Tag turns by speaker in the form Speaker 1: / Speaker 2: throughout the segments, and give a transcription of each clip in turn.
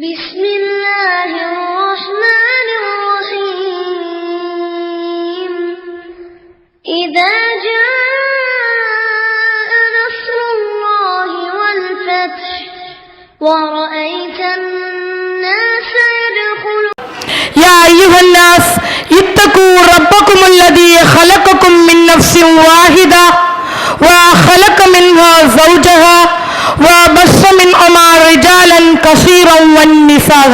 Speaker 1: بسم الله الرحمن الرحيم. إذا جاء نصر الله والفتح ورأيت الناس يدخلون.
Speaker 2: يا أيها الناس اتقوا ربكم الذي خلقكم من نفس واحدة وخلق منها زوجها وبث منهما رجالا كثيرا والنساء.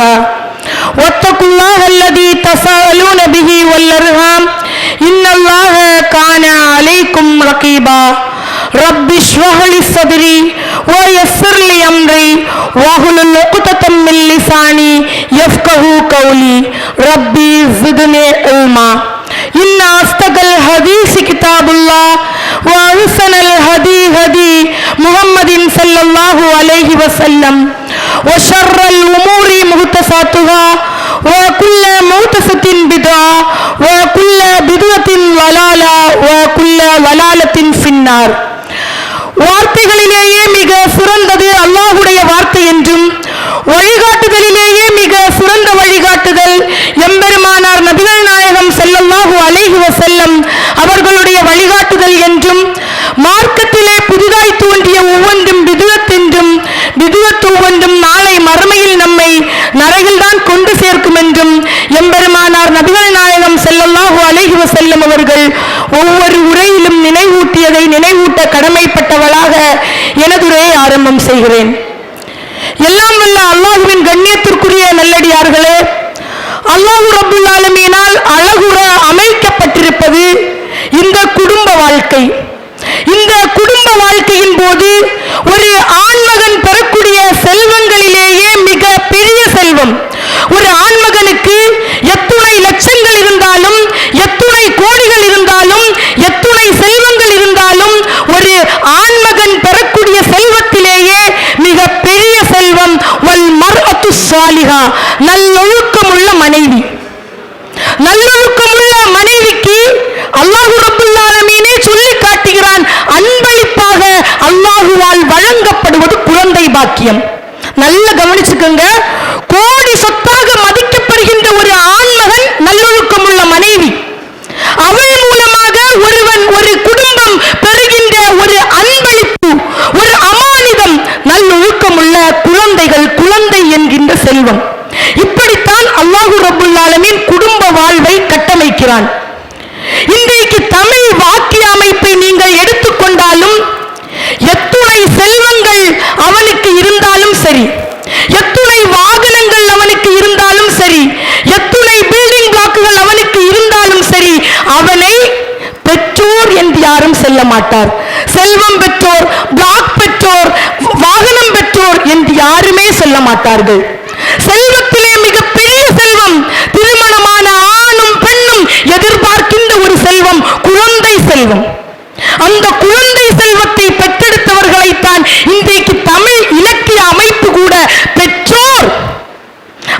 Speaker 2: واتقوا الله الذي تساءلون به والأرحام. إن الله كان عليكم رقيبا. رب اشرح لي صدري ويسر لي أمري. واحلل عقدة من لساني يفقه قولي. ربي زدني علما. إن أصدق الحديث كتاب الله. وأحسن الهدي هدي محمد صلى الله عليه وسلم وشر الأمور محدثاتها وكل محدثة بدعة وكل بدعة ضلالة وكل ضلالة في النار வார்த்தைகளிலேயே மிக சிறந்தது அல்லாஹுடைய வார்த்தை என்றும் வழிகாட்டுதலிலேயே மிக சிறந்த வழிகாட்டுதல் எம்பெருமானார் நபிகள் நாயகம் ஸல்லல்லாஹு அலைஹி வஸல்லம் அவர்களுடைய வழிகாட்டுதல் என்றும் மார்க்கத்திலே புதிதாய் தோன்றிய ஒவ்வொன்றும் விதுவத்தென்றும் விதுவத் ஒவ்வொன்றும் நாளை மறுமையில் நம்மை நரகில்தான் கொண்டு சேர்க்கும் என்றும் எம்பெருமானார் நபிகள் நாயகம் ஸல்லல்லாஹு அலைஹி வஸல்லம் அவர்கள் ஒவ்வொரு உரையிலும் நினைவூட்டியதை நினைவூட்ட கடமைப்பட்டவளாக எனதுரையை ஆரம்பம் செய்கிறேன். எல்லாம் வல்ல அல்லாஹுவின் கண்ணியத்திற்குரிய நல்லடியார்களே அல்லாஹு ரப்புல் ஆலமீனால் அழகுற அமைக்கப்பட்டிருப்பது இந்த குடும்ப வாழ்க்கை. இந்த குடும்ப வாழ்க்கையின் போது ஒரு ஆண்மகன் பெறக்கூடிய செல்வங்களிலேயே மிக பெரிய செல்வம். ஒரு ஆண்மகனுக்கு எத்துணை லட்சங்கள் இருந்தாலும் எத்துணை கோடிகள் இருந்தாலும் எத்து செல்வங்கள் இருந்தாலும் ஒரு ஆண்மகன் பெறக்கூடிய செல்வத்திலேயே மிக பெரிய செல்வம் வல் சாலிகா நல்லொழுக்கம் உள்ள மனைவி. நல்லொழுக்கம் உள்ள மனைவிக்கு அல்லாஹு ரப்புல் சொல்லி காட்டுகிறான் அன்பளிப்பாக அல்லாஹுவால் வழங்கப்படுவது குழந்தை பாக்கியம். நல்ல கவனிச்சுக்கோங்க கோடி சொத்தாக மதிக்கப்படுகின்ற ஒரு ஆண்மகன் நல்லொழுக்கமுள்ள மனைவி அவள் மூலமாக ஒருவன் ஒரு குடும்பம் பெறுகின்ற ஒரு அன்பளிப்பு ஒரு அமானிதம் நல்லொழுக்கமுள்ள குழந்தைகள் குழந்தை என்கின்ற செல்வம். இப்படித்தான் அல்லாஹு ரப்புல் குடும்ப வாழ்வை கட்டமைக்கிறான். இந்த தமிழ் வாக்கிய அமைப்பை நீங்கள் எடுத்துக்கொண்டாலும் எத்துணை செல்வங்கள் அவனுக்கு இருந்தாலும் சரி எத்துணை வாகனங்கள் அவனுக்கு இருந்தாலும் சரி எத்துணை பில்டிங் பிளாக்குகள் அவனுக்கு இருந்தாலும் சரி அவனை பெற்றோர் என்று யாரும் செல்ல மாட்டார் செல்வம் பெற்றோர் பிளாக் பெற்றோர் வாகனம் பெற்றோர் என்று யாருமே சொல்ல மாட்டார்கள் செல்வத்திலே மிகப்பெரிய செல்வம் திருமணமான ஆணும் பெண்ணும் எதிர்பார்க்கின்ற ஒரு செல்வம் குழந்தை செல்வம் அந்த குழந்தை செல்வத்தை பெற்றெடுத்தவர்களைத்தான் இன்றைக்கு தமிழ் இலக்கிய அமைப்பு கூட பெற்றோர்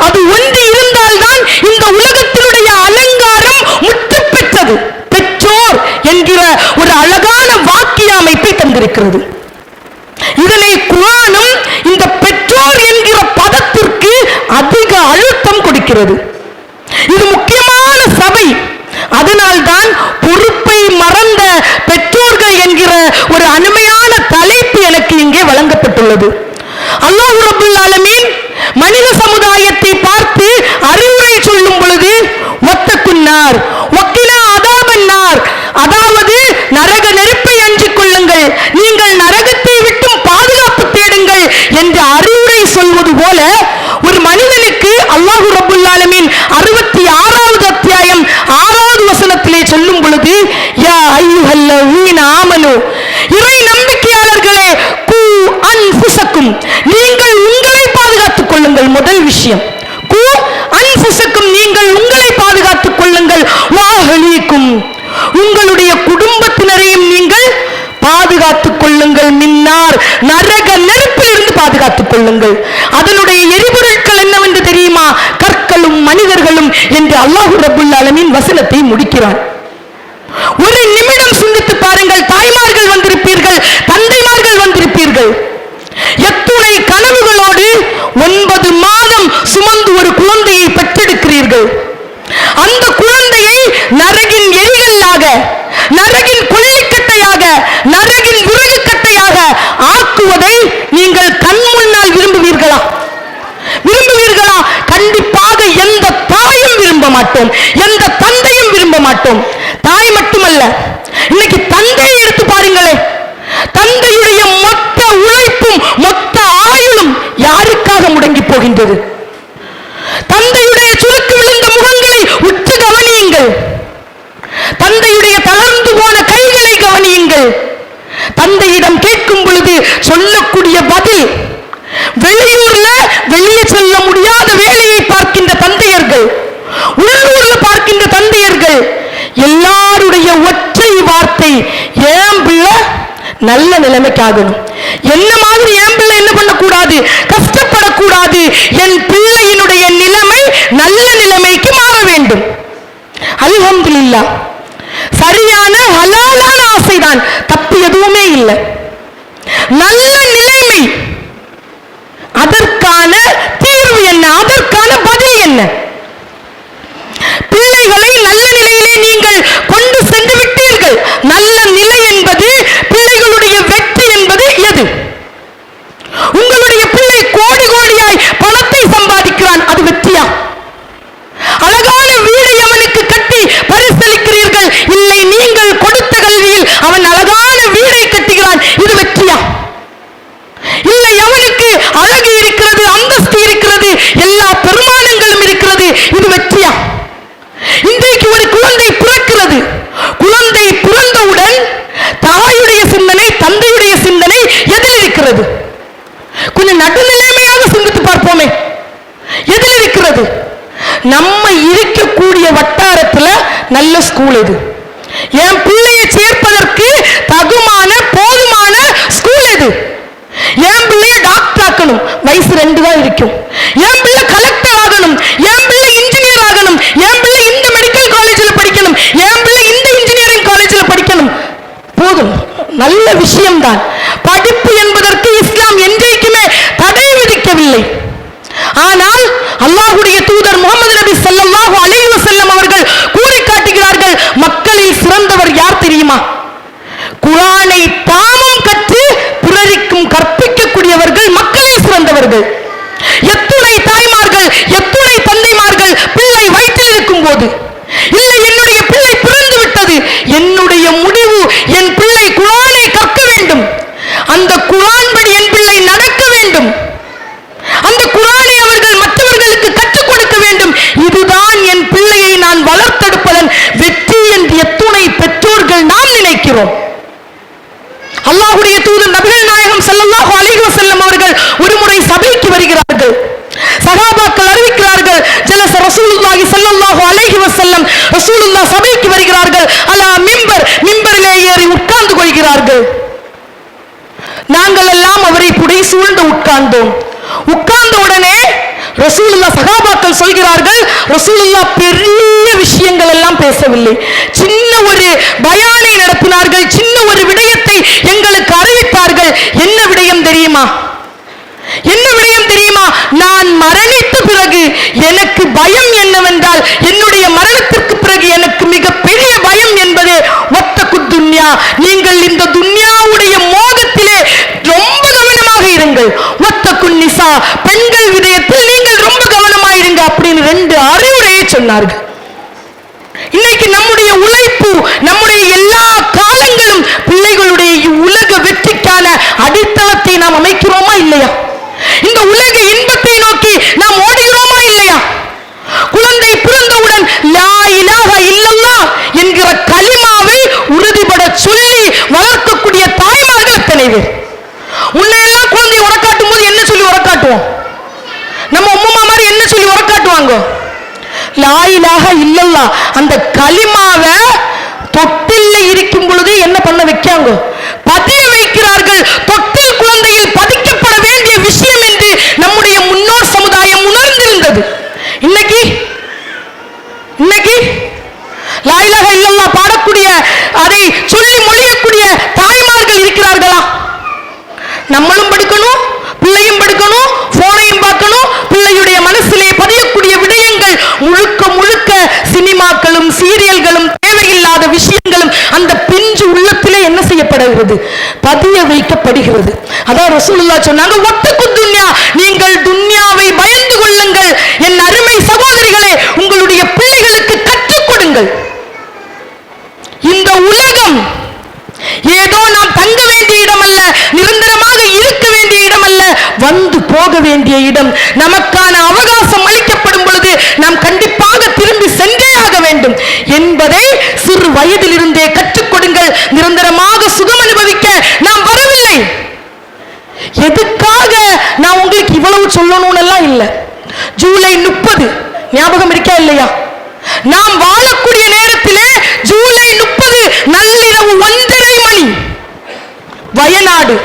Speaker 2: அது ஒன்று இருந்தால்தான் இந்த உலகத்தினுடைய அலங்காரம் முற்று பெற்றது பெற்றோர் என்கிற ஒரு அழகான வாக்கிய அமைப்பை தந்திருக்கிறது எனவே குரானும் இந்த பெற்றோர் என்கிற பதத்திற்கு அதிக அழுத்தம் கொடுக்கிறது. இது முக்கியமான சபை. அதனால்தான் பொறுப்பை மறந்த பெற்றோர்கள் என்கிற ஒரு அருமையான தலைப்பு எனக்கு இங்கே வழங்கப்பட்டுள்ளது. அல்லாஹ் ரபுல் ஆலமீன் மனித சமுதாயத்தை பார்த்து அறிவுரை சொல்லும் பொழுது ஒத்தக்குன்னார் ஒக்கினா அதாபன்னார். அதாவது நரக நெருப்பை அஞ்சிக் கொள்ளுங்கள். நீங்கள் நரகத்தை விட்டும் பாது என்று அறிவுரை சொல்வது போல ஒரு மனிதனுக்கு அல்லாஹு ரபுல்லாலமின் அறுபத்தி ஆறாவது அத்தியாயம் ஆறாவது வசனத்திலே சொல்லும் பொழுது யா ஐயுஹல்ல ஐயுஹல்லவீன ஆமனு இறை நம்பிக்கையாளர்களே கூ அன்புசக்கும் நீங்கள் உங்களை பாதுகாத்துக் கொள்ளுங்கள். முதல் விஷயம். கூ அன்புசக்கும் நீங்கள் உங்களை பாதுகாத்துக் கொள்ளுங்கள். வாஹலிக்கும் உங்களுடைய குடும்பத்தினரையும் நீங்கள் பாதுகாத்துக் கொள்ளுங்கள். மின்னார் நரக கொள்ளுங்கள் அதனுடைய எரிபொருட்கள் என்னவென்று தெரியுமா? கற்களும் மனிதர்களும் என்று அல்லாஹு ரபுல்லாலமின் வசனத்தை முடிக்கிறான் ஒரு நிமிடம் சிந்தித்து பாருங்கள் தாய்மார்கள் வந்திருப்பீர்கள் தந்தைமார்கள் வந்திருப்பீர்கள் எத்துணை கனவுகளோடு ஒன்பது மாதம் மாட்டோம். எந்த தந்தையும் விரும்ப மாட்டோம். நல்ல நிலைமைக்காகணும் என்ன மாதிரி என் பிள்ளை என்ன பண்ணக்கூடாது? கஷ்டப்படக்கூடாது. என் பிள்ளையினுடைய நிலைமை நல்ல நிலைமைக்கு மாற வேண்டும். அல்ஹம்துலில்லாஹ் சரியான ஹலாலான ஆசைதான். தப்பு எதுவுமே இல்லை. நல்ல நிலைமை. அதற்கான தீர்வு என்ன? அதற்கான பதில் என்ன? பிள்ளைகளை நல்ல நிலையிலே நீங்கள் கொண்டு சென்று விட்டீர்கள். நல்ல நிலை என்பது எது உங்களுடைய பிள்ளை கோடி கோடியாய் பணத்தை சம்பாதிக்கிறான் அது வெற்றியா? அழகான வீடை அவனுக்கு கட்டி பரிசளிக்கிறீர்கள். இல்லை நீங்கள் கொடுத்த கல்வியில் அவன் அழகான வீடை கட்டுகிறான் இது வெற்றியா இல்லை அவனுக்கு அழகு இருக்கிறது அந்தஸ்து இருக்கிறது எல்லா பெருமானங்களும் இருக்கிறது இது வெற்றியா இன்றைக்கு ஒரு குழந்தை பிறக்கிறது குழந்தை பிறந்தவுடன் தாயுடைய சிந்தனை தந்தையுடைய சிந்தனை எதில் இருக்கிறது கொஞ்சம் நடுநிலைமையாக சிந்தித்து பார்ப்போமே எதில் இருக்கிறது நம்ம இருக்கக்கூடிய வட்டாரத்துல நல்ல ஸ்கூல் இது என் பிள்ளையை சேர்ப்பதற்கு தகுமான போதுமான ஸ்கூல் எது என் பிள்ளைய டாக்டர் ஆக்கணும் வயசு ரெண்டு தான் இருக்கும் என் பிள்ளை கலெக்டர் ஆகணும் என் பிள்ளை இன்ஜினியர் ஆகணும் என் பிள்ளை இந்த மெடிக்கல் காலேஜில் படிக்கணும் என் பிள்ளை இந்த இன்ஜினியரிங் காலேஜில் படிக்கணும் போதும் நல்ல விஷயம்தான். படிப்பு என்பதற்கு இஸ்லாம் என்றைக்குமே தடை விதிக்கவில்லை. ஆனால் அல்லாஹுடைய தூதர் முகமது நபி ஸல்லல்லாஹு அலைஹி செல்லம் அவர்கள் கூறி காட்டுகிறார்கள் மக்களில் சிறந்தவர் யார் தெரியுமா? குரானை தாமும் கற்று பிறருக்கும் கற்பிக்கக்கூடியவர்கள் மக்களில் சிறந்தவர்கள். எத்துணை தாய்மார்கள் எத்துணை தந்தைமார்கள் பிள்ளை வயிற்றில் இருக்கும் போது இல்லை என்னுடைய பிள்ளை பிறந்து விட்டது என்னுடைய முடிவு என் பிள்ளை குர்ஆனை கற்க வேண்டும் அந்த குர்ஆன் படி என் பிள்ளை நடக்க வேண்டும். அந்த குரானை அவர்கள் மற்றவர்களுக்கு கற்றுக் கொடுக்க வேண்டும். இதுதான் என் பிள்ளையை நான் வளர்த்தெடுப்பதன் வெற்றி என்று எத்துணை பெற்றோர்கள் நாம் நினைக்கிறோம். அல்லாஹுடைய தூதர் நபிகள் நாயகம் ஸல்லல்லாஹு அலைஹி செல்லும் அவர்கள் ஒரு முறை சபைக்கு வருகிறார்கள். சகாபாக்கள் அறிவிக்கிறார்கள் ஜலச ரசூலுல்லாஹி சல்லல்லாஹு அலைஹி வஸல்லம் ரசூலுல்லாஹ் சபைக்கு வருகிறார்கள். அலா மிம்பர் மிம்பரிலே ஏறி உட்கார்ந்து கொள்கிறார்கள். நாங்கள் எல்லாம் அவரை புடை சூழ்ந்து உட்கார்ந்தோம். உட்கார்ந்த உடனே ரசூலுல்லா சகாபாக்கள் சொல்கிறார்கள் ரசூலுல்லா பெரிய விஷயங்கள் எல்லாம் பேசவில்லை. சின்ன ஒரு பயானை நடத்தினார்கள் சின்ன ஒரு விடயத்தை எங்களுக்கு அறிவித்தார்கள். என்ன விடயம் தெரியுமா? என்ன விடயம் தெரியுமா? நான் மரணித்த பிறகு எனக்கு பயம் என்னவென்றால் என்னுடைய மரணத்திற்கு பிறகு எனக்கு மிக பெரிய பயம் என்பது ஒத்த குத்துன்யா நீங்கள் இந்த துன் மோகத்திலே ரொம்ப கவனமாக இருங்கள் ஒத்த ஏசா பெண்கள் விதயத்தில் நீங்கள் ரொம்ப கவனமாயிருங்க அப்படின்னு ரெண்டு அறிவுரையை சொன்னார்கள். இன்னைக்கு நம்முடைய உழைப்பு நம்முடைய எல்லா காலங்களும் பிள்ளைகளுடைய உலக வெற்றிக்கான அடித்தளத்தை நாம் அமைக்கிறோமா இல்லையா? இந்த உலக இன்பத்தை நோக்கி நாம் ஓடுகிறோமா இல்லையா? குழந்தை பிறந்தவுடன் லா இலாஹ இல்லல்லா என்கிற கலிமாவை உறுதிபட சொல்லி வளர்க்க தாய்மார்கள் எத்தனை பேர் உன்னையெல்லாம் குழந்தை உரக்காட்டும் போது என்ன சொல்லி நம்ம உம்மா மாதிரி என்ன சொல்லி உரக்காட்டுவாங்க லாயிலாக இல்லல்லா அந்த களிமாவை அல்ல. நிரந்தரமாக இருக்க வேண்டிய இடம் அல்ல. வந்து போக வேண்டிய இடம். நமக்கான அவகாசம் அளிக்கப்படும் பொழுது நாம் கண்டிப்பாக திரும்பி சென்றே ஆக வேண்டும். என்பதை சிறு வயதிலிருந்தே கற்றுக் கொடுங்கள். நிரந்தரமாக சுகம் அனுபவிக்க நாம் வரவில்லை. எதுக்காக நான் உங்களுக்கு இவ்வளவு சொல்லணும்னு எல்லாம் இல்லை. ஜூலை முப்பது. ஞாபகம் இருக்கா இல்லையா? நாம் வாழக்கூடிய நேரத்திலே ஜூலை முப்பது நள்ளிரவு ஒன்றரை மணி. வயநாடு.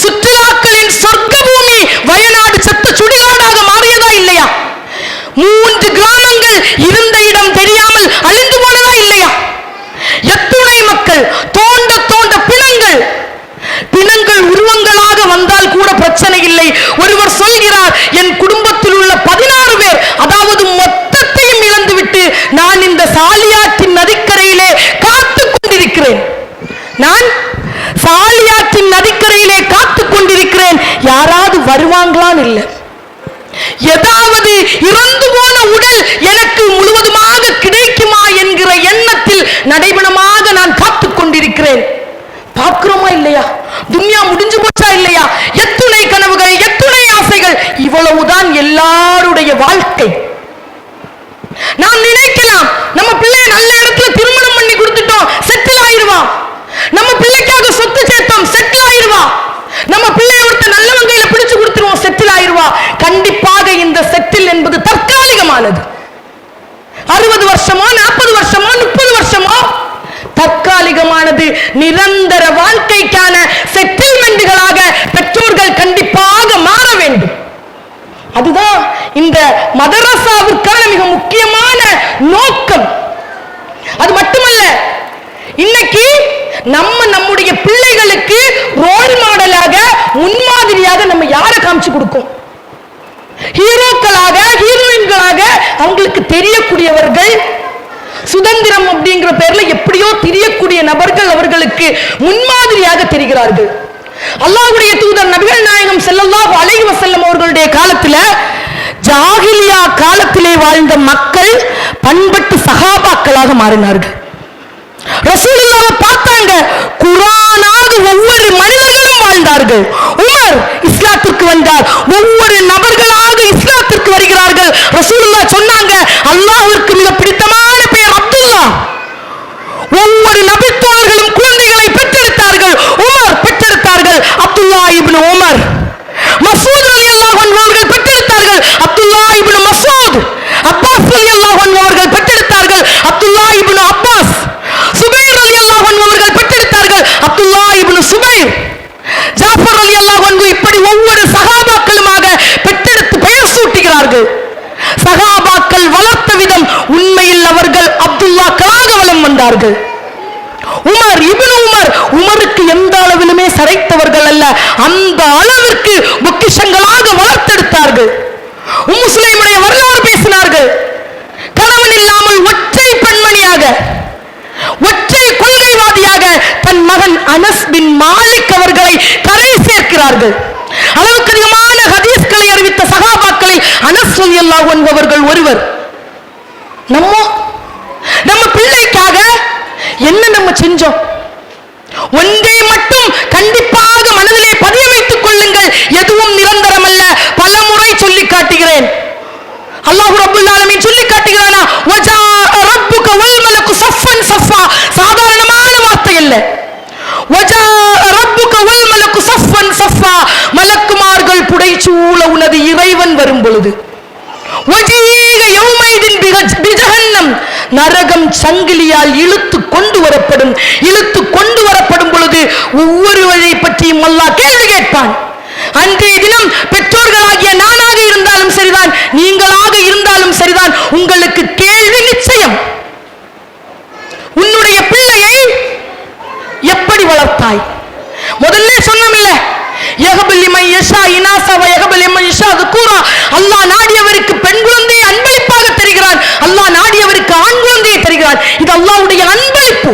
Speaker 2: சுற்றுலாக்களின் சொர்க்க பூமி வயநாடு செத்த சுடுகாடாக மாறியதா இல்லையா? மூன்று கிராமங்கள் இருந்த இடம் தெரியாமல் அழிந்து போனதா இல்லையா எத்துணை மக்கள் தோண்ட தோண்ட பிணங்கள் பிணங்கள் உருவங்களாக வந்தால் கூட பிரச்சனை இல்லை ஒருவர் சொல்கிறார் என் குடும்பத்தில் உள்ள பதினாறு பேர் அதாவது மொத்தத்தையும் இழந்துவிட்டு நான் இந்த சாலியாற்றின் நதிக்கரையிலே காத்துக் கொண்டிருக்கிறேன் நான் சாலியாற்றின் நதிக்கரையிலே காத்துக் கொண்டிருக்கிறேன் யாராவது வருவாங்களான்னு இல்லை ஏதாவது இறந்து போன உடல் எனக்கு முழுவதுமாக கிடைக்குமா என்கிற எண்ணத்தில் நடைபெணமாக நான் காத்துக் கொண்டிருக்கிறேன் பார்க்கிறோமா இல்லையா துன்யா முடிஞ்சு போச்சா இல்லையா எத்துணை கனவுகள் எத்துணை ஆசைகள் இவ்வளவுதான் எல்லாருடைய வாழ்க்கை நாம் நினைக்கலாம் நம்ம பிள்ளைய நல்ல இடத்துல திருமணம் பண்ணி கொடுத்துட்டோம் செட்டில் ஆயிருவான் நம்ம பிள்ளைக்காக சொத்து செட்டில் ஆயிருவா நம்ம பிள்ளை ஒருத்த நல்லவன் கையில பிடிச்சு கொடுத்துருவோம் செட்டில் ஆயிருவா கண்டிப்பாக இந்த செட்டில் என்பது தற்காலிகமானது. அறுபது வருஷமோ நாற்பது வருஷமோ முப்பது வருஷமோ தற்காலிகமானது நிரந்தர வாழ்க்கைக்கான செட்டில்மெண்ட்களாக பெற்றோர்கள் கண்டிப்பாக மாற வேண்டும். அதுதான் இந்த மதரசாவிற்கான மிக முக்கியமான நோக்கம். அது மட்டுமல்ல இன்னைக்கு நம்ம நம்முடைய பிள்ளைகளுக்கு ரோல் மாடலாக முன்மாதிரியாக நம்ம யாரை காமிச்சு கொடுக்கும்? ஹீரோக்களாக ஹீரோயின்களாக அவங்களுக்கு தெரியக்கூடியவர்கள் சுதந்திரம் அப்படிங்கிற பேர்ல எப்படியோ தெரியக்கூடிய நபர்கள் அவர்களுக்கு முன்மாதிரியாக தெரிகிறார்கள். அல்லாஹுடைய தூதர் நபிகள் நாயகம் ஸல்லல்லாஹு அலைஹி வஸல்லம் அவர்களுடைய காலத்துல ஜாகிலியா காலத்திலே வாழ்ந்த மக்கள் பண்பட்டு சகாபாக்களாக மாறினார்கள். ரசூலுல்லாஹ் பார்த்தாங்க. குரானாக ஒவ்வொரு மனிதர்களும் வாழ்ந்தார்கள். உமர் இஸ்லாத்திற்கு வந்தார். ஒவ்வொரு நபர்களாக இஸ்லாத்திற்கு வருகிறார்கள். ரசூலுல்லாஹ் சொன்னாங்க அல்லாஹ்விற்கு மிக பிடித்தமான பெயர் அப்துல்லா. ஒவ்வொரு நபித்தோழர்களும் குழந்தைகளை பெற்றெடுத்தார்கள். Umar பெற்றெடுத்தார்கள். Abdullah ibn Umar. Masood Ali Allah அவர்கள் பெற்றெடுத்தார்கள். அப்துல்லா இப்னு மசூத் அப்பாஸ் ரலியல்லாஹு அன்ஹு அவர்கள் பெற்றெடுத்தார்கள் அப்துல்லா இப்னு அப்பாஸ் சுபைர் ரலியல்லாஹு அன்ஹு அவர்கள் பெற்றெடுத்தார்கள் அப்துல்லா இப்னு சுபைர் ஜாஃபர் ரலியல்லாஹு அன்ஹு இப்படி ஒவ்வொரு சகாபாக்களுமாக பெற்றெடுத்து பெயர் சூட்டுகிறார்கள் சகாபாக்கள் வளர்த்த விதம் உண்மையில் அவர்கள் அப்துல்லாக்களாக வலம் வந்தார்கள் உமர் இப்னு உமர் உமருக்கு எந்த அளவிலுமே சரைத்தவர்கள் அல்ல அந்த அளவிற்கு பொக்கிஷங்களாக வளர்த்தெடுத்தார்கள். முஸ்லிமுடைய வரலாறு பேசினார்கள். கணவன் இல்லாமல் ஒற்றை பெண்மணியாக ஒற்றை கொள்கைவாதியாக தன் மகன் அனஸ் பின் மாலிக் அவர்களை கரை சேர்க்கிறார்கள். அளவுக்கு அதிகமான ஹதீஸ்களை அறிவித்த சகாபாக்களில் அனஸ் எல்லா அன்ஹு ஒருவர் நம்ம நம்ம பிள்ளைக்காக என்ன நம்ம செஞ்சோம்? ஒன்றை மட்டும் கண்டிப்பாக எதுவும் நிரந்தரம் அல்ல பல முறை சொல்லி காட்டுகிறேன் அல்லாஹ் ரப்புல் சொல்லி காட்டுகிறானா வஜா ரப்புக வல் மலக்கு சஃபன் சஃபா. சாதாரணமான வார்த்தை அல்ல. வஜா ரப்புக வல் மலக்கு சஃபன் சஃபா. மலக்குமார்கள் புடைச்சூழ உனது இறைவன் வரும் பொழுது வஜீக நரகம் சங்கிலியால் இழுத்து கொண்டு வரப்படும் இழுத்து கொண்டு வரப்படும் பொழுது ஒவ்வொருவரை பற்றியும் அல்லாஹ் கேள்வி கேட்பான். அன்றைய தினம் பெற்றோர்களாகிய நானாக இருந்தாலும் சரிதான் நீங்களாக இருந்தாலும் சரிதான். உங்களுக்கு கேள்வி நிச்சயம். உன்னுடைய பிள்ளையை எப்படி வளர்த்தாய்? முதல்ல சொன்னோம்ல ஏகபலிமை யஷா இனாசா ஏகபலிமை மையஷா அது கூறா அல்லாஹ் நாடியவருக்கு பெண் குழந்தையை அன்பளிப்பாக தருகிறான் அல்லாஹ் நாடியவருக்கு ஆண் குழந்தையை தருகிறான் இது அல்லாஹ்வுடைய அன்பளிப்பு.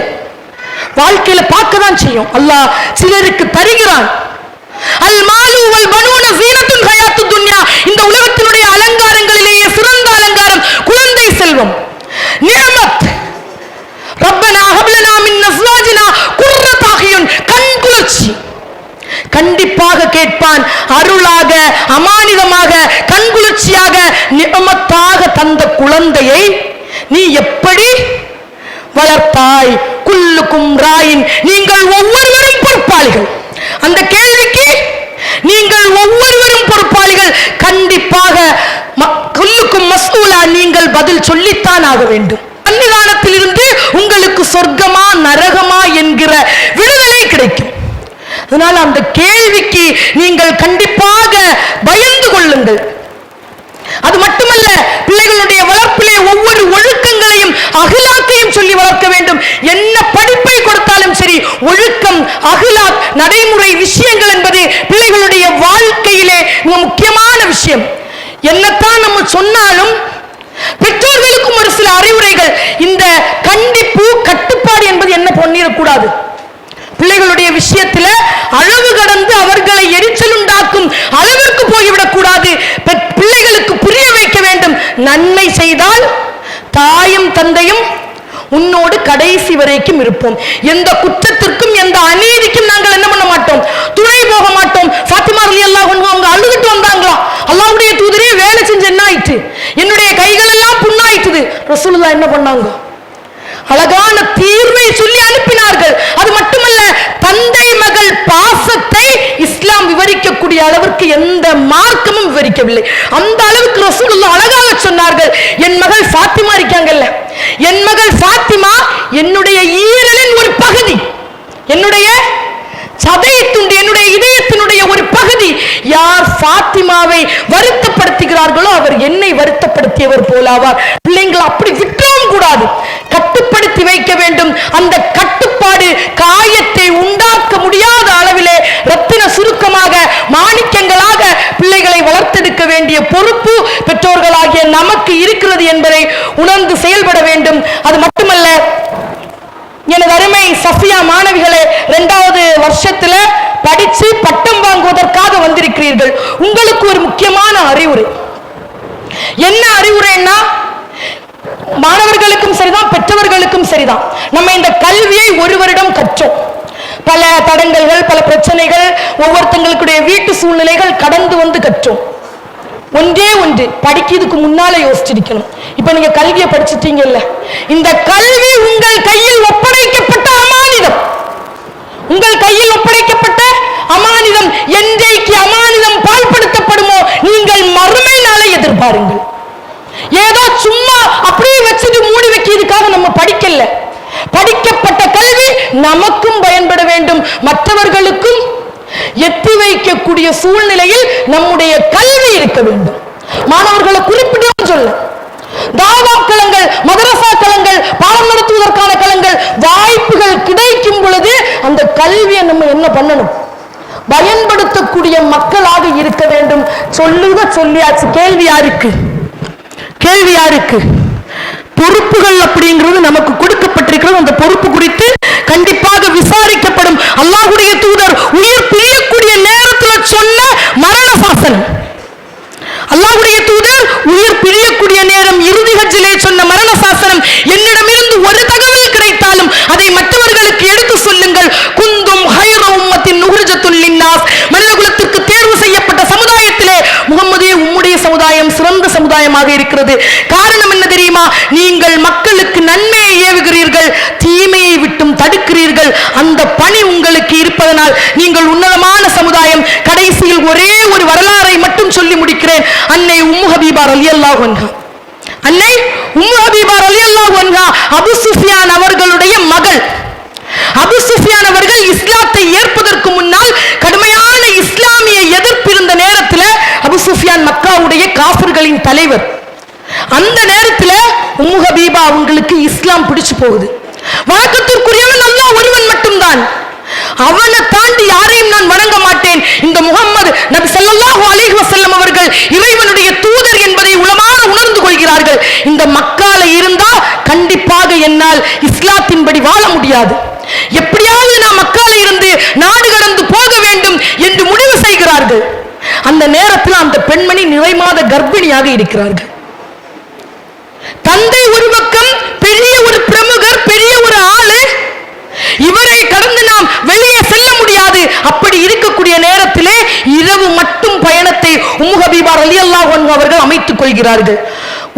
Speaker 2: வாழ்க்கையில பார்க்க தான் செய்யும். அல்லாஹ் சிலருக்கு தருகிறான். கேட்பான். அருளாக அமானிதமாக கண்குளிர்ச்சியாக நியமத்தாக தந்த குழந்தையை நீ எப்படி வளர்த்தாய்? குல்லுக்கும் ராயின் நீங்கள் ஒவ்வொருவரும் பொறுப்பாளிகள். அந்த கேள்விக்கு நீங்கள் ஒவ்வொருவரும் பொறுப்பாளிகள். கண்டிப்பாக குல்லுக்கும் மசூலா நீங்கள் பதில் சொல்லித்தான் ஆக வேண்டும். சன்னிதானத்தில் இருந்து உங்களுக்கு சொர்க்கமா நரகமா என்கிற விடுதலை அதனால் அந்த கேள்விக்கு நீங்கள் கண்டிப்பாக பயந்து கொள்ளுங்கள். அது மட்டுமல்ல பிள்ளைகளுடைய வளர்ப்பிலே ஒவ்வொரு ஒழுக்கங்களையும் அகிலாக்கையும் சொல்லி வளர்க்க வேண்டும். என்ன படிப்பை கொடுத்தாலும் சரி ஒழுக்கம் அகிலாக் நடைமுறை விஷயங்கள் என்பது பிள்ளைகளுடைய வாழ்க்கையிலே மிக முக்கியமான விஷயம். என்னத்தான் நம்ம சொன்னாலும் பெற்றோர்களுக்கும் ஒரு சில அறிவுரைகள். இந்த கண்டிப்பு கட்டுப்பாடு என்பது என்ன பண்ணிடக்கூடாது? பிள்ளைகளுடைய விஷயத்துல அளவு கடந்து அவர்களை எரிச்சல் உண்டாக்கும் அளவிற்கு போய்விடக் கூடாது. பிள்ளைகளுக்கு புரிய வைக்க வேண்டும். நன்மை செய்தால் தாயும் தந்தையும் உன்னோடு கடைசி வரைக்கும் இருப்போம். எந்த குற்றத்திற்கும் எந்த அநீதிக்கும் நாங்கள் என்ன பண்ண மாட்டோம்? துணை போக மாட்டோம். ஃபாத்திமா அலி அல்லாஹ் அவங்க அழுதுட்டு வந்தாங்களாம் அல்லாவுடைய தூதரே வேலை செஞ்சு என்ன ஆயிட்டு என்னுடைய கைகள் எல்லாம் புண்ணாயிட்டுது ரசூலுல்லா என்ன பண்ணாங்க? அழகான தீர்வை சொல்லி அனுப்பினார்கள். அது மட்டுமல்ல தந்தை மகள் பாசத்தை இஸ்லாம் விவரிக்கக்கூடிய அளவிற்கு எந்த மார்க்கமும் விவரிக்கவில்லை. அந்த அளவுக்கு ரசூலுல்லாஹ் அழகாக சொன்னார்கள். என் மகள் ஃபாத்திமா இருக்காங்கல்ல. என் மகள் ஃபாத்திமா என்னுடைய ஈரலின் ஒரு பகுதி. என்னுடைய சதை துண்டு என்னுடைய இதயத்தினுடைய ஒரு பகுதி ஃபாத்திமாவை வருத்தப்படுத்துகிறார்களோ அவர் என்னை வருத்தப்படுத்தியவர் போலாவார். பிள்ளைங்களை அப்படி விட்டவும் கூடாது. கட்டுப்படுத்தி வைக்க வேண்டும். அந்த கட்டுப்பாடு காயத்தை உண்டாக்க முடியாத அளவிலே ரத்தின சுருக்கமாக மாணிக்கங்களாக பிள்ளைகளை வளர்த்தெடுக்க வேண்டிய பொறுப்பு பெற்றோர்களாகிய நமக்கு இருக்கிறது என்பதை உணர்ந்து செயல்பட வேண்டும். அது மட்டுமல்ல எனது அருமை சஃபியா மாணவிகளே இரண்டாவது வருஷத்துல படிச்சு பட்டம் வாங்குவதற்காக வந்திருக்கிறீர்கள். உங்களுக்கு ஒரு முக்கியமான அறிவுரை. என்ன அறிவுரைன்னா மாணவர்களுக்கும் சரிதான் பெற்றவர்களுக்கும் சரிதான். நம்ம இந்த கல்வியை ஒரு வருடம் கற்றோம். பல தடங்கல்கள் பல பிரச்சனைகள் ஒவ்வொருத்தங்களுடைய வீட்டு சூழ்நிலைகள் கடந்து வந்து கற்றோம். ஒன்றே ஒன்று படிக்கிறதுக்கு முன்னால யோசிச்சிருக்கணும். இப்ப நீங்க கல்வியை படிச்சிட்டீங்கல்ல. இந்த கல்வி உங்கள் கையில் ஒப்படைக்கப்பட்ட அமானிதம். உங்கள் கையில் ஒப்படைக்கப்பட்ட அமானிதம் என்றைக்கு அமானிதம் பால்படுத்தப்படுமோ நீங்கள் மறுமை நாளை எதிர்பாருங்கள். ஏதோ சும்மா அப்படியே வச்சுட்டு மூடி வைக்கிறதுக்காக நம்ம படிக்கல. படிக்கப்பட்ட கல்வி நமக்கும் பயன்பட வேண்டும். மற்றவர்களுக்கும் எத்தி வைக்கக்கூடிய சூழ்நிலையில் நம்முடைய கல்வி இருக்க வேண்டும். மாணவர்களை குறிப்பிட்டு சொல்ல. தாவா களங்கள் மதரசா களங்கள் பாடம் நடத்துவதற்கான களங்கள் வாய்ப்புகள் கிடைக்கும் பொழுது அந்த கல்வியை நம்ம என்ன பண்ணணும்? பயன்படுத்தக்கூடிய மக்களாக இருக்க வேண்டும். சொல்லுங்க சொல்லியாச்சு. கேள்வி யாருக்கு? கேள்வி யாருக்கு? பொறுப்புகள் அப்படிங்கிறது நமக்கு கொடுக்கப்பட்டிருக்கிறது. அந்த பொறுப்பு குறித்து கண்டிப்பாக விசாரிக்கப்படும். அல்லாஹுடைய தூதர் உயிர் பிரியக்கூடிய நேரத்தில் சொன்ன மரண சாசனம். அல்லாஹுடைய தூதர் உயிர் பிரியக்கூடிய நேரம் இறுதி ஹஜ்ஜிலே சொன்ன மரண சாசனம் என்னிடமிருந்து ஒரு தகவல் கிடைத்தாலும் அதை மற்றவர்களுக்கு சமுதாயமாக காரணம் என்ன தெரியுமா? நீங்கள் மக்களுக்கு நன்மையை ஏவுகிறீர்கள் தீமையை விட்டும் தடுக்கிறீர்கள். அந்த பணி உங்களுக்கு இருப்பதனால் நீங்கள் உன்னதமான சமுதாயம் கடைசியில் ஒரே ஒரு வரலாறை மட்டும் சொல்லி முடிக்கிறேன். அன்னை உம்மு ஹபீபா ரலியல்லாஹு அன்ஹா. அன்னை உம்மு ஹபீபா ரலியல்லாஹு அன்ஹா அபு சுஃபியான் அவர்களுடைய மகள். அபு சுஃபியான் அவர்கள் இஸ்லாத்தை ஏற்பதற்கு முன்னால் கடுமையான இஸ்லாமிய எதிர்ப்பு இருந்த நேரத்தில் அபு சுஃபியான் மக்காவுடைய காஃபிர்களின் தலைவர். அந்த நேரத்தில் உம்மு ஹபீபா அவங்களுக்கு இஸ்லாம் பிடிச்சு போகுது. வணக்கத்திற்குரியவன் அல்லா ஒருவன் மட்டும்தான். அவனை தாண்டி யாரையும் நான் வணங்க மாட்டேன். இந்த முகம்மது நபி சல்லாஹூ அலிஹ் வசல்லம் அவர்கள் இறைவனுடைய தூதர் என்பதை உளமாக உணர்ந்து கொள்கிறார்கள். இந்த மக்கால இருந்தா கண்டிப்பாக என்னால் இஸ்லாத்தின்படி வாழ முடியாது. எப்படியாவது நான் மக்கால இருந்து நாடு கடந்து போக வேண்டும் என்று முடிவு செய்கிறார்கள். அந்த நேரத்தில் அந்த பெண்மணி நிறைமாத கர்ப்பிணியாக இருக்கிறார்கள் தந்தை ஒரு பக்கம் பெரிய ஒரு பிரமுகர் பெரிய ஒரு ஆளு இவரை கடந்து நாம் வெளியே செல்ல முடியாது அப்படி இருக்கக்கூடிய நேரத்திலே இரவு மட்டும் உம்முகபீபா அலி அல்லாஹ் அவர்கள் அமைத்துக் கொள்கிறார்கள்.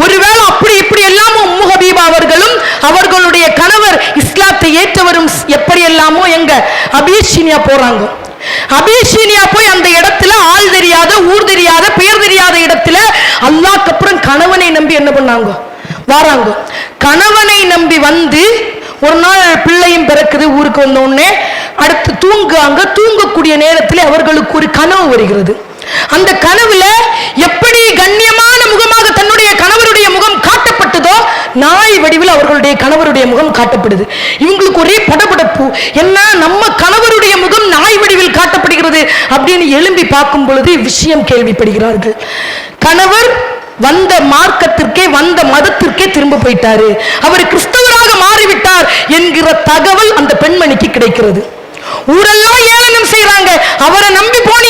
Speaker 2: ஒருவேளை அப்படி இப்படி எல்லாம் உம்மு அவர்களும் அவர்களுடைய கணவர் இஸ்லாத்தை ஏற்றவரும் எப்படி எல்லாமோ எங்க? அபிஷினியா போறாங்க. அபிஷீனியா போய் அந்த இடத்துல ஆள் தெரியாத ஊர் தெரியாத பெயர் தெரியாத இடத்துல அல்லாக்கு அப்புறம் கணவனை நம்பி என்ன பண்ணாங்க? வாராங்க. கணவனை நம்பி வந்து ஒரு நாள் பிள்ளையும் பிறக்குது ஊருக்கு வந்த உடனே அடுத்து தூங்குவாங்க. தூங்கக்கூடிய நேரத்தில் அவர்களுக்கு ஒரு கனவு வருகிறது. அந்த கனவுல எப்படி கண்ணியமான முகமாக தன்னுடைய கணவருடைய முகம் காட்டப்பட்டதோ நாய் வடிவில் அவர்களுடைய கணவருடைய முகம் காட்டப்படுது. இவங்களுக்கு ஒரே படபடப்பு என்ன நம்ம கணவருடைய முகம் நாய் வடிவில் காட்டப்படுகிறது அப்படின்னு எழும்பி பார்க்கும் பொழுது விஷயம் கேள்விப்படுகிறார்கள். கணவர் வந்த மார்க்கத்திற்கே வந்த மதத்திற்கே திரும்ப போயிட்டாரு. அவர் கிறிஸ்தவராக மாறிவிட்டார் என்கிற தகவல் அந்த பெண்மணிக்கு கிடைக்கிறது. ஊரெல்லாம் ஏளனம் செய்யறாங்க அவரை நம்பி போன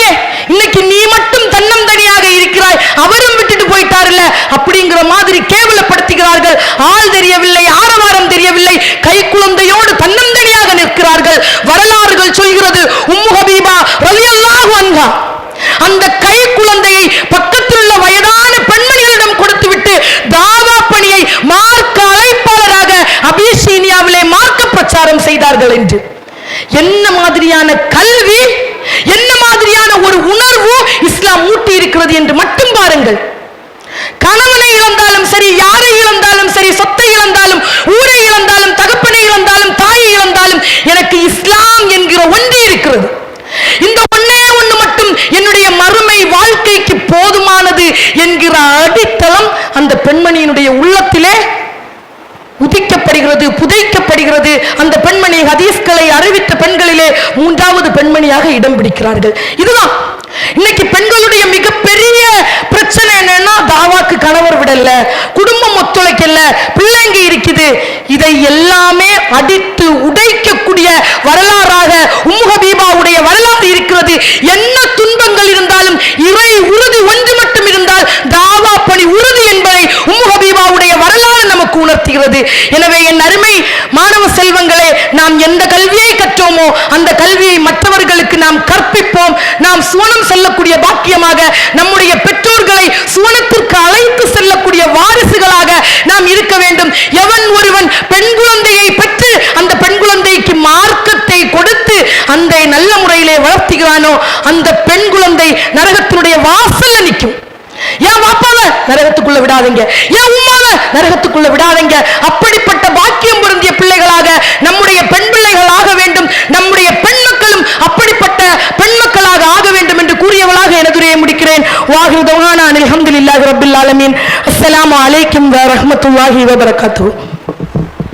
Speaker 2: இன்னைக்கு நீ மட்டும் தன்னந்தனியாக இருக்கிறாய் அவரும் விட்டுட்டு போயிட்டாருல்ல? அப்படிங்கிற மாதிரி கேவலப்படுத்துகிறார்கள். ஆள் தெரியவில்லை ஆரவாரம் தெரியவில்லை. கை குழந்தையோடு தன்னந்தனியாக நிற்கிறார்கள். வரலாறுகள் சொல்கிறது உம்மு ஹபீபா ரலியல்லாஹு அன்ஹா அந்த கை குழந்தையை பக்கத்தில் உள்ள வயதான பெண்மணிகளிடம் கொடுத்துவிட்டு தாவா பணியை மார்க்க அழைப்பாளராக அபிசீனியாவிலே மார்க்க பிரச்சாரம் செய்தார்கள் என்று. என்ன மாதிரியான கல்வி என்ன மாதிரியான ஒரு உணர்வு இஸ்லாம் ஊட்டி இருக்கிறது என்று மட்டும் பாருங்கள். கணவனை இழந்தாலும் சரி யாரை இழந்தாலும் சரி சொத்தை இழந்தாலும் ஊரை இழந்தாலும் தகப்பனை இழந்தாலும் தாயை இழந்தாலும் எனக்கு இஸ்லாம் என்கிற ஒன்று இருக்கிறது. இந்த ஒன்னே ஒன்று மட்டும் என்னுடைய மறுமை வாழ்க்கைக்கு போதுமானது என்கிற அடித்தளம் அந்த பெண்மணியினுடைய உள்ளத்திலே உதிக்கப்படுகிறது புதைக்கப்படுகிறது. அந்த பெண்மணி ஹதீஸ்களை அறிவித்த பெண்களிலே மூன்றாவது பெண்மணியாக இடம் பிடிக்கிறார்கள். இதுதான். இன்னைக்கு பெண்களுடைய மிகப்பெரிய பிரச்சனை என்னன்னா தாவாக்கு கணவர் விடல குடும்பம் ஒத்துழைக்கல பிள்ளைங்க இருக்குது. இதை எல்லாமே அடித்து உடைக்கக்கூடிய வரலாறாக உம்மு பீபாவுடைய வரலாறு இருக்கிறது. என்ன துன்பங்கள் இருந்தாலும் இறை உறுதி ஒன்று மட்டும் இருந்தால் தாவா பணி உறுதி என்பதை உம்மு பீபாவுடைய வரலாறு நமக்கு உணர்த்துகிறது. எனவே என் அருமை மாணவ செல்வங்களை நாம் எந்த கல்வியை கற்றோமோ அந்த கல்வியை மற்றவர்களுக்கு நாம் கற்பிப்போம். நாம் சுவனம் செல்லக்கூடிய பாக்கியமாக நம்முடைய பெற்றோர்களை சுவனத்திற்கு அழைத்து செல்லக்கூடிய வாரிசுகளாக நாம் இருக்க வேண்டும். எவன் ஒருவன் பெண் குழந்தையை பெற்று அந்த பெண் குழந்தைக்கு மார்க்கத்தை கொடுத்து அந்த நல்ல முறையிலே வளர்த்துகிறானோ அந்த பெண் குழந்தை நரகத்தினுடைய வாசல்ல நிற்கும். ஏன் வாப்பாவ நரகத்துக்குள்ள விடாதீங்க. ஏன் உம்மாவ நரகத்துக்குள்ள விடாதீங்க. அப்படிப்பட்ட பாக்கியம் பொருந்திய பிள்ளைகளாக நம்முடைய பெண் பிள்ளைகள் ஆக வேண்டும். நம்முடைய பெண் மக்களும் அப்படிப்பட்ட பெண் மக்களாக ஆக வேண்டும் என்று கூறியவளாக எனதுரையை முடிக்கிறேன். வாஹி தௌஹானா அல்ஹம்துலில்லாஹி ரபில் ஆலமீன். அஸ்லாம் அலைக்கும் வ வபரகாத்து